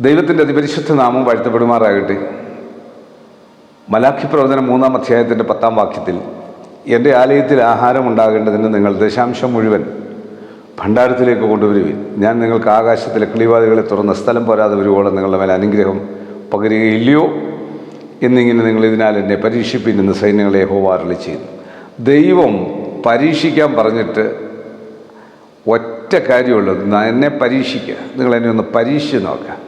ദൈവത്തിന്റെ അതിപരിശുദ്ധ നാമം വാഴ്ത്തപ്പെടുമാറാകട്ടെ. മലാഖി പ്രവചനം മൂന്നാം അധ്യായത്തിന്റെ പത്താം വാക്യത്തിൽ എന്റെ ആലയത്തിൽ ആഹാരം ഉണ്ടാകേണ്ടതിന് നിങ്ങൾ ദശാംശം മുഴുവൻ ഭണ്ഡാരത്തിലേക്ക് കൊണ്ടുവരുവിൻ. ഞാൻ നിങ്ങൾക്ക് ആകാശത്തിലെ കിളിവാതികളെ തുറന്ന സ്ഥലം പോരാതെ വരുവോളം നിങ്ങളുടെ മേലെ അനുഗ്രഹം പകരുകയില്ലയോ? എന്നിങ്ങനെ നിങ്ങൾ ഇതിനാൽ എന്നെ പരീക്ഷിപ്പിൻ എന്ന് സൈന്യങ്ങളെ ഹോവാറളി ചെയ്യുന്നു. ദൈവം പരീക്ഷിക്കാൻ പറഞ്ഞിട്ട് ഒറ്റ കാര്യമുള്ളത് എന്നെ പരീക്ഷിക്കുക. നിങ്ങൾ എന്നെ ഒന്ന് പരീക്ഷിച്ച് നോക്കുക.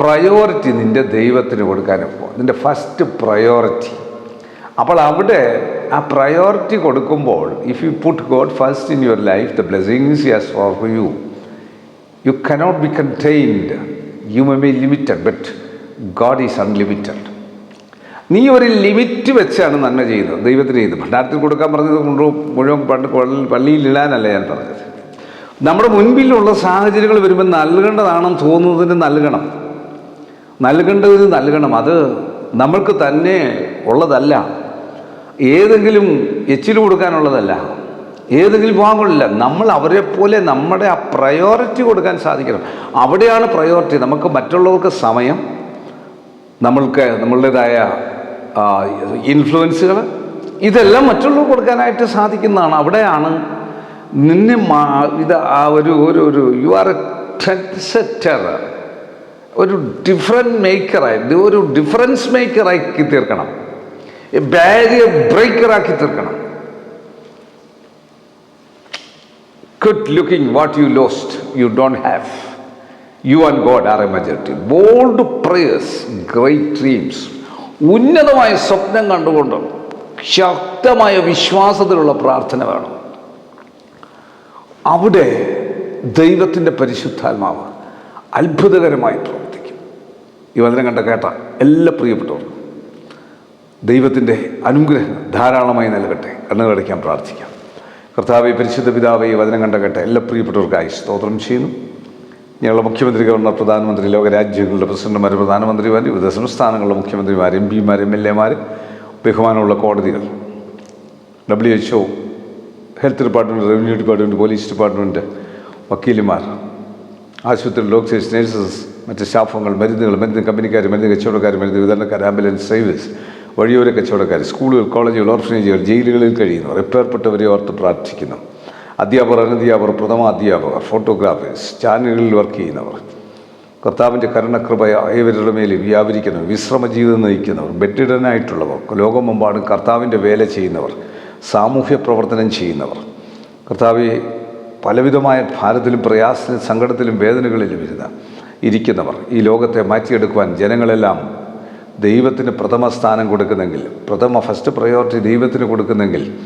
പ്രയോറിറ്റി നിന്റെ ദൈവത്തിന് കൊടുക്കാനപ്പോൾ നിന്റെ ഫസ്റ്റ് പ്രയോറിറ്റി അപ്പോൾ അവിടെ ആ പ്രയോറിറ്റി കൊടുക്കുമ്പോൾ if you put God first in your life the blessings is for you you cannot be contained you may be limited but God is unlimited നീ ഒരു ലിമിറ്റ് വെച്ചാണ് നന്മ ചെയ്യുന്നത്. ദൈവത്തിന് ചെയ്ത് ഭണ്ഡാരത്തിൽ കൊടുക്കാൻ പറഞ്ഞത് കൊണ്ട് മുഴുവൻ പണ്ട് പള്ളിയിൽ ഇടാനല്ല ഞാൻ പറഞ്ഞത്. നമ്മുടെ മുൻപിലുള്ള സാഹചര്യങ്ങൾ വരുമ്പോൾ നൽകേണ്ടതാണെന്ന് തോന്നുന്നതിന് നൽകണം. നൽകേണ്ടതിന് നൽകണം. അത് നമ്മൾക്ക് തന്നെ ഉള്ളതല്ല. ഏതെങ്കിലും എച്ചിൽ കൊടുക്കാനുള്ളതല്ല. ഏതെങ്കിലും വാങ്ങുന്നില്ല നമ്മൾ അവരെ പോലെ നമ്മുടെ ആ പ്രയോറിറ്റി കൊടുക്കാൻ സാധിക്കണം. അവിടെയാണ് പ്രയോറിറ്റി നമുക്ക് മറ്റുള്ളവർക്ക് സമയം നമ്മൾക്ക് നമ്മളുടേതായ ഇൻഫ്ലുവൻസുകൾ ഇതെല്ലാം മറ്റുള്ളവർക്ക് കൊടുക്കാനായിട്ട് സാധിക്കുന്നതാണ്. അവിടെയാണ് നിന്നെ ഇത് ആ ഒരു ഒരു യു ആർ എ സെറ്റർ ഒരു ഡിഫറന്റ് മേക്കറായി ഒരു ഡിഫറൻസ് മേക്കറാക്കി തീർക്കണം. ബാരിയർ ബ്രേക്കറാക്കി തീർക്കണം. Good looking what you lost you don't have you and God are a majority bold prayers great dreams ഉന്നതമായ സ്വപ്നം കണ്ടുകൊണ്ട് ശക്തമായ വിശ്വാസത്തിലുള്ള പ്രാർത്ഥന വേണം. അവിടെ ദൈവത്തിന്റെ പരിശുദ്ധാത്മാവ് അത്ഭുതകരമായി പ്രവർത്തിക്കും ഈ വചനം കണ്ട കേട്ട എല്ലാ പ്രിയപ്പെട്ടവർക്കും ദൈവത്തിന്റെ അനുഗ്രഹം ധാരാളമായി നൽകട്ടെ. കണ്ണുകടയ്ക്കാൻ പ്രാർത്ഥിക്കാം. കർത്താവെ പരിശുദ്ധ പിതാവെ ഈ വചനം കണ്ട കേട്ട എല്ലാ പ്രിയപ്പെട്ടവർക്കായി സ്തോത്രം ചെയ്യുന്നു. ഞങ്ങളുടെ മുഖ്യമന്ത്രി ഗവർണർ പ്രധാനമന്ത്രി ലോകരാജ്യങ്ങളുടെ പ്രസിഡന്റുമാർ പ്രധാനമന്ത്രിമാർ വിവിധ സംസ്ഥാനങ്ങളുടെ മുഖ്യമന്ത്രിമാർ എം പിമാർ എം എൽ എമാർ ബഹുമാനമുള്ള കോടതികൾ W H O health department revenue department police department വക്കീലുമാർ ആശുപത്രി ഡോക്ടേഴ്സ് നഴ്സസ് മറ്റ് സ്റ്റാഫുകൾ മരുന്നുകൾ മരുന്ന് കമ്പനിക്കാർ മരുന്ന് കച്ചവടക്കാർ മരുന്ന് വിതരണക്കാർ ആംബുലൻസ് സർവീസ് വഴിയോര കച്ചവടക്കാർ സ്കൂളുകൾ കോളേജുകൾ ഓർഫനേജുകൾ ജയിലുകളിൽ കഴിയുന്നവർ എപ്പേർപ്പെട്ടവരെ ഓർത്ത് പ്രാർത്ഥിക്കുന്നു. അധ്യാപകർ അനധ്യാപകർ പ്രഥമ അധ്യാപകർ ഫോട്ടോഗ്രാഫേഴ്സ് ചാനലുകളിൽ വർക്ക് ചെയ്യുന്നവർ കർത്താവിന്റെ കരുണകൃപ ഏവരുടെ മേൽ വ്യാപരിക്കുന്നവർ വിശ്രമ ജീവിതം നയിക്കുന്നവർ ബെഡിഡനായിട്ടുള്ളവർ ലോകമെമ്പാടും കർത്താവിന്റെ വേല ചെയ്യുന്നവർ സാമൂഹ്യ പ്രവർത്തനം ചെയ്യുന്നവർ. കർത്താവ് പലവിധമായ ഭാരത്തിലും പ്രയാസത്തിലും സങ്കടത്തിലും വേദനകളിലും ഇരുന്ന ഇരിക്കുന്നവർ ഈ ലോകത്തെ മാറ്റിയെടുക്കുവാൻ ജനങ്ങളെല്ലാം ദൈവത്തിന് പ്രഥമ സ്ഥാനം കൊടുക്കുന്നെങ്കിൽ പ്രഥമ ഫസ്റ്റ് പ്രയോറിറ്റി ദൈവത്തിന് കൊടുക്കുന്നെങ്കിൽ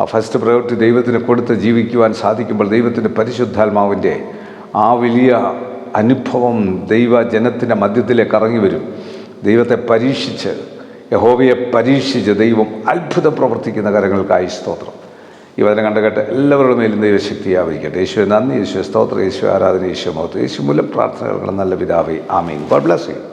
ആ ഫസ്റ്റ് പ്രയോറിറ്റി ദൈവത്തിന് കൊടുത്ത് ജീവിക്കുവാൻ സാധിക്കുമ്പോൾ ദൈവത്തിന്റെ പരിശുദ്ധാത്മാവിന്റെ ആ വലിയ അനുഭവം ദൈവ ജനത്തിന്റെ മധ്യത്തിലേക്ക് ഇറങ്ങി വരും. ദൈവത്തെ പരീക്ഷിച്ച് യഹോവയെ പരീക്ഷിച്ച് ദൈവം അത്ഭുതം പ്രവർത്തിക്കുന്ന കാര്യങ്ങൾക്കായി സ്തോത്രം. ഈ വചനം കണ്ട എല്ലാവരുടെ മേലും ദൈവശക്തി ആവരിക്കട്ടെ യേശു നന്ദി. യേശു സ്തോത്ര. യേശു ആരാധന. യേശു മഹത്വം. യേശു മൂലം പ്രാർത്ഥനകൾ നല്ല പിതാവേ. ആമീൻ. God bless you.